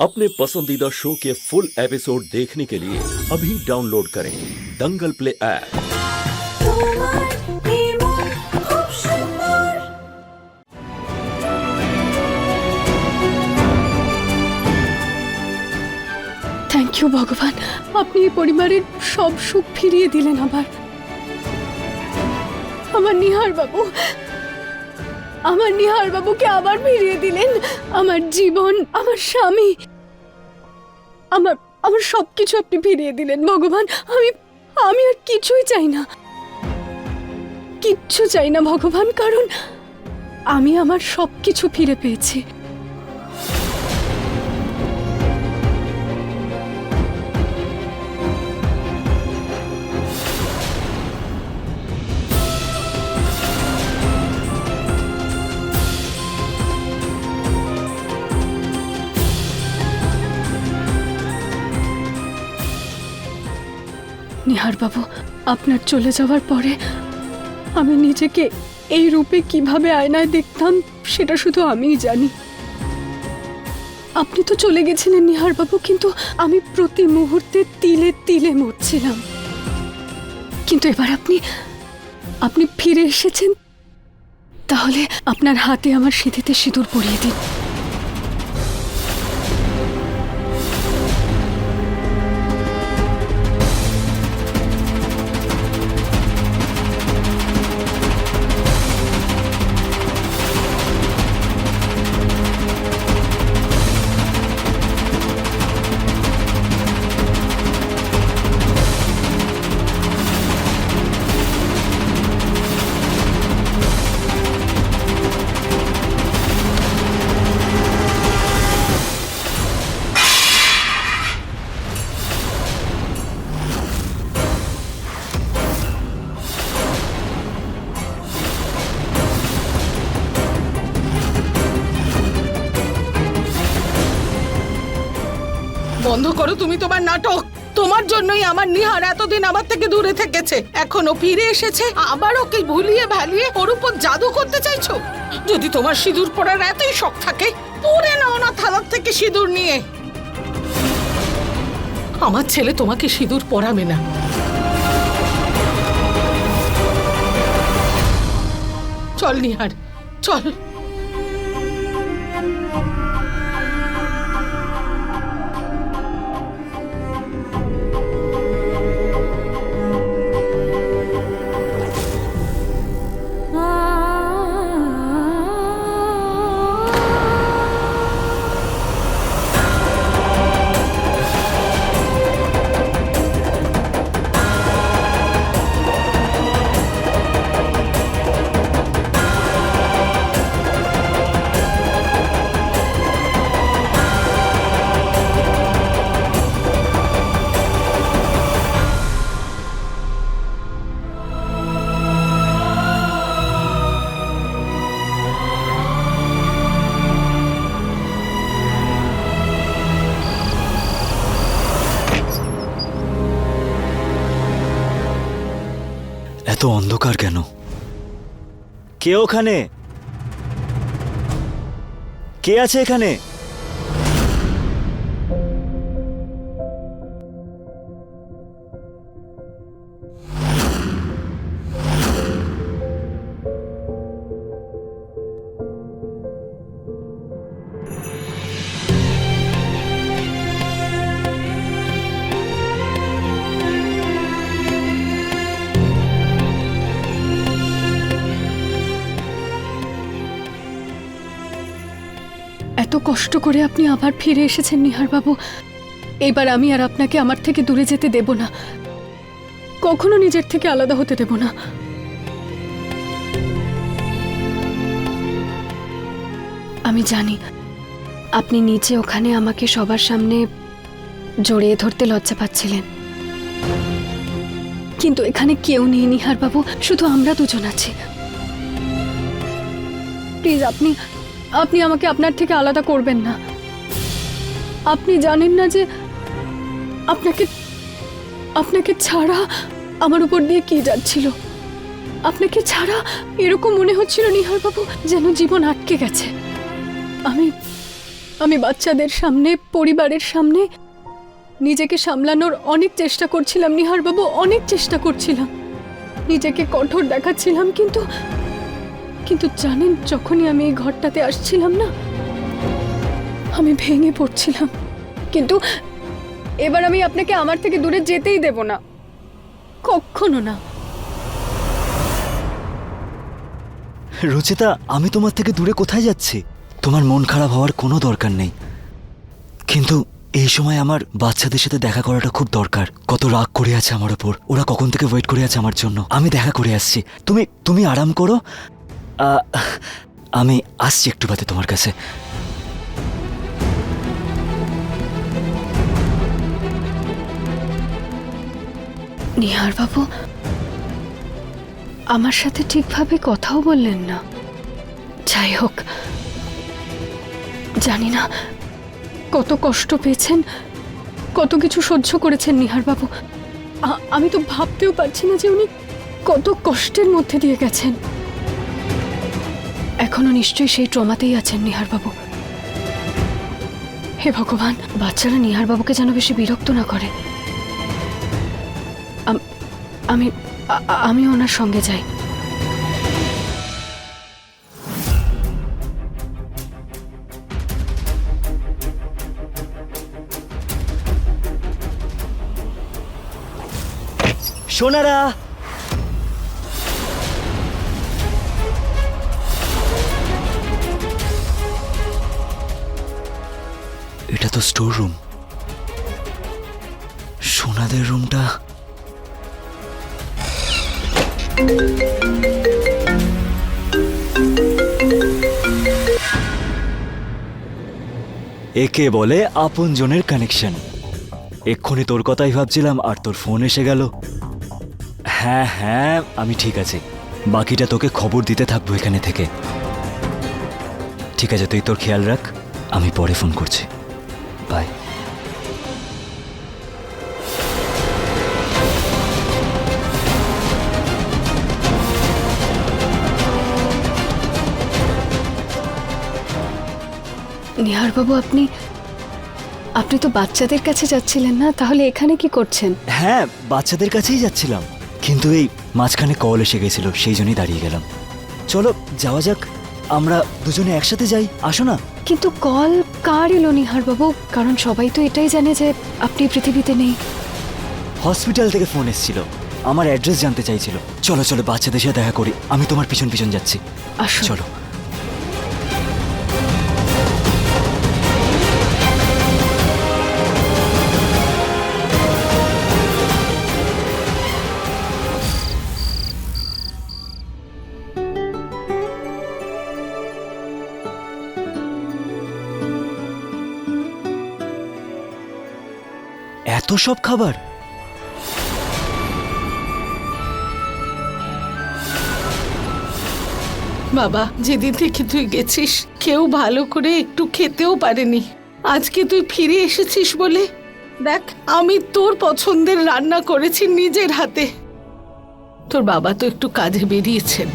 अपने पसंदीदा शो के फुल एपिसोड देखने के लिए अभी डाउनलोड करें दंगल प्ले ऐप তোমার নির্মল খুব সুন্দর থ্যাংক ইউ ভগবান আপনি এই পরিবারের সব সুখ ফিরিয়ে দিলেন আবার আমার নিহার বাবু আমার নিহার বাবুকে আবার ফিরিয়ে দিলেন আমার জীবন আমার স্বামী আমার আমার সব কিছু আপনি ফিরিয়ে দিলেন, ভগবান। আমি আমি আর কিছুই চাই না। কিচ্ছু চাই না, ভগবান, কারণ আমি আমার সব কিছু ফিরে পেয়েছি। নিহার বাবু আপনার চলে যাওয়ার পরে আমি নিজেকে এই রূপে কীভাবে আয়নায় দেখতাম সেটা শুধু আমিই জানি। আপনি তো চলে গেছিলেন নিহার বাবু কিন্তু আমি প্রতি মুহূর্তে তিলে তিলে মরছিলাম। কিন্তু এবার আপনি আপনি ফিরে এসেছেন, তাহলে আপনার হাতে আমার সিঁথিতে সিঁদুর পরিয়ে দিন। বন্ধ করো, তুমি তোমার নাটক। তোমার জন্যই আমার নিহার এতদিন আমার থেকে দূরে থেকেছে। এখনও ফিরে এসেছে, আবার ওকে ভুলিয়ে ভালিয়ে ওর উপর জাদু করতে চাইছো? যদি তোমার সিঁদুর পরার এতই শখ থাকে, পরে নাও না থালার থেকে সিঁদুর নিয়ে। আমার ছেলে তোমাকে সিঁদুর পরাবে না। চল নিহার, চল। এত অন্ধকার কেন? কে ওখানে? কে আছে এখানে? কষ্ট করে আপনি আবার ফিরে এসেছেন নিহার বাবু এবার আমি আর আপনাকে আমার থেকে দূরে যেতে দেব না। কখনো নিজের থেকে আলাদা হতে দেব না। আমি জানি, আপনি নিচে ওখানে আমাকে সবার সামনে জড়িয়ে ধরতে লজ্জা পাচ্ছিলেন। কিন্তু এখানে কেউ নেই নিহার বাবু শুধু আমরা দুজন আছি। প্লিজ, আপনি আপনি আমাকে আপনার থেকে আলাদা করবেন না। আপনি জানেন না যে আপনাকে আপনাকে ছাড়া আমার উপর দিয়ে কি যাচ্ছিল। আপনাকে ছাড়া এরকম মনে হচ্ছিল নিহার বাবু যেন জীবন আটকে গেছে। আমি আমি বাচ্চাদের সামনে, পরিবারের সামনে নিজেকে সামলানোর অনেক চেষ্টা করছিলাম, নিহারবাবু, অনেক চেষ্টা করছিলাম। নিজেকে কঠোর দেখাচ্ছিলাম, কিন্তু কিন্তু জানেন, যখনই আমি এই ঘরটাতে আসছিলাম না, আমি ভেঙে পড়ছিলাম। কিন্তু এবার আমি আপনাকে আমার থেকে দূরে যেতেই দেব না। কখনো না। রুচিতা, আমি তোমার থেকে দূরে কোথায় যাচ্ছি? তোমার মন খারাপ হওয়ার কোনো দরকার নেই। কিন্তু এই সময় আমার বাচ্চাদের সাথে দেখা করাটা খুব দরকার। কত রাগ করে আছে আমার ওপর। ওরা কখন থেকে ওয়েট করে আছে আমার জন্য? আমি দেখা করে আসছি। তুমি তুমি আরাম করো। আমি আসছি একটু বাদে তোমার কাছে। নিহার বাবু, আমার সাথে ঠিকভাবে কথাও বললেন না। যাই হোক, জানি না কত কষ্ট পেয়েছেন, কত কিছু সহ্য করেছেন নিহার বাবু। আমি তো ভাবতেও পারছি না যে উনি কত কষ্টের মধ্যে দিয়ে গেছেন। এখনও নিশ্চয়ই সেই ট্রমাতেই আছেন নিহার বাবু হে ভগবান, বাচ্চারা নিহার বাবুকে যেন বেশি বিরক্ত না করে। আমি আমি ওনার সঙ্গে যাই। সোনারা তো স্টোর রুম সোনাদের রুমটা একে বলে আপনজনের কানেকশন এক্ষুনি তোর কথাই ভাবছিলাম, আর তোর ফোন এসে গেল। হ্যাঁ হ্যাঁ আমি ঠিক আছি। বাকিটা তোকে খবর দিতে থাকব এখানে থেকে। ঠিক আছে, তুই তোর খেয়াল রাখ, আমি পরে ফোন করছি। নিহার বাবু আপনি আপনি তো বাচ্চাদের কাছে যাচ্ছিলেন না তাহলে এখানে কি করছেন? হ্যাঁ বাচ্চাদের কাছেই যাচ্ছিলাম। কিন্তু এই মাঝখানে কল এসে গেছিল সেই জন্যই দাঁড়িয়ে গেলাম। চলো যাওয়া যাক। আমরা দুজনে একসাথে যাই। আসো না। কিন্তু কল কার এলো নিহার বাবু কারণ সবাই তো এটাই জানে যে আপনি পৃথিবীতে নেই। হসপিটাল থেকে ফোন এসেছিল। আমার অ্যাড্রেস জানতে চাইছিল। চলো চলো বাচ্চাদের সাথে দেখা করি। আমি তোমার পিছন পিছন যাচ্ছি। চলো। এত সব খাবার? বাবা, যেদিন থেকে তুই গেছিস, কেউ ভালো করে একটু খেতেও পারেনি। আজকে তুই ফিরে এসেছিস বলে? দেখ, আমি তোর পছন্দের রান্না করেছি নিজের হাতে। তোর বাবা তো একটু কাজে বেরিয়েছেন।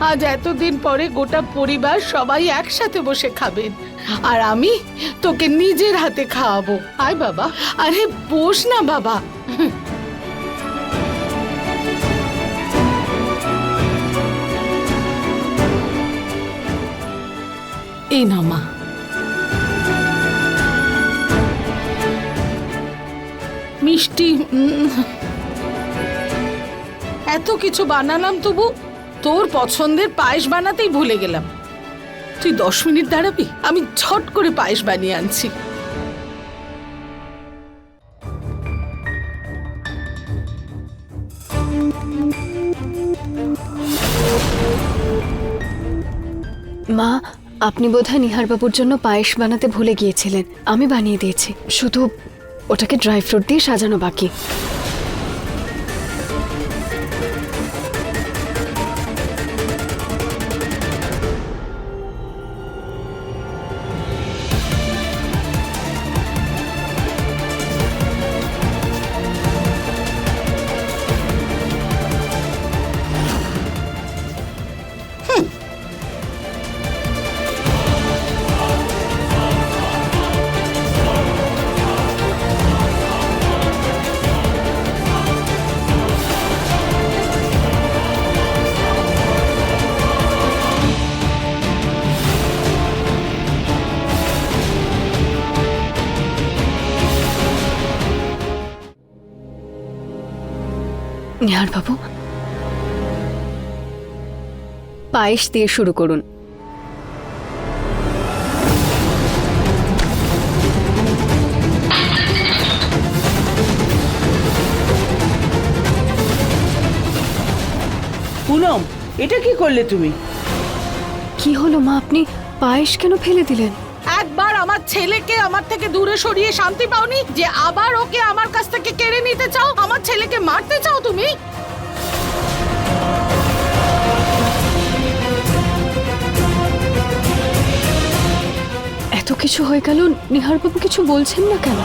আজ এতদিন পরে গোটা পরিবার সবাই একসাথে বসে খাবেন। আর আমি তোকে নিজের হাতে খাওয়াবো। আয় বাবা। আরে বস না বাবা। এই না মা। মিষ্টি এত কিছু বানালাম তবু তোর পছন্দের পায়েস বানাতেই ভুলে গেলাম। তুই দশ মিনিট দাঁড়াবি, আমি ঝট করে পায়েস বানিয়ে আনছি। মা, আপনি বোধহয় নিহার বাবুর জন্য পায়েস বানাতে ভুলে গিয়েছিলেন। আমি বানিয়ে দিয়েছি, শুধু ওটাকে ড্রাই ফ্রুট দিয়ে সাজানো বাকি। নিহার বাবু। পায়েস দিয়ে শুরু করুন। পুনম এটা কি করলে তুমি? কি হলো মা আপনি পায়েস কেন ফেলে দিলেন? আমার ছেলেকে আমার থেকে দূরে সরিয়ে শান্তি পাওনি, যে আবার ওকে আমার কাছ থেকে কেড়ে নিতে চাও, আমার ছেলেকে মারতে চাও তুমি? এত কিছু হয়ে গেল নিহার বাবু কিছু বলছেন না কেন?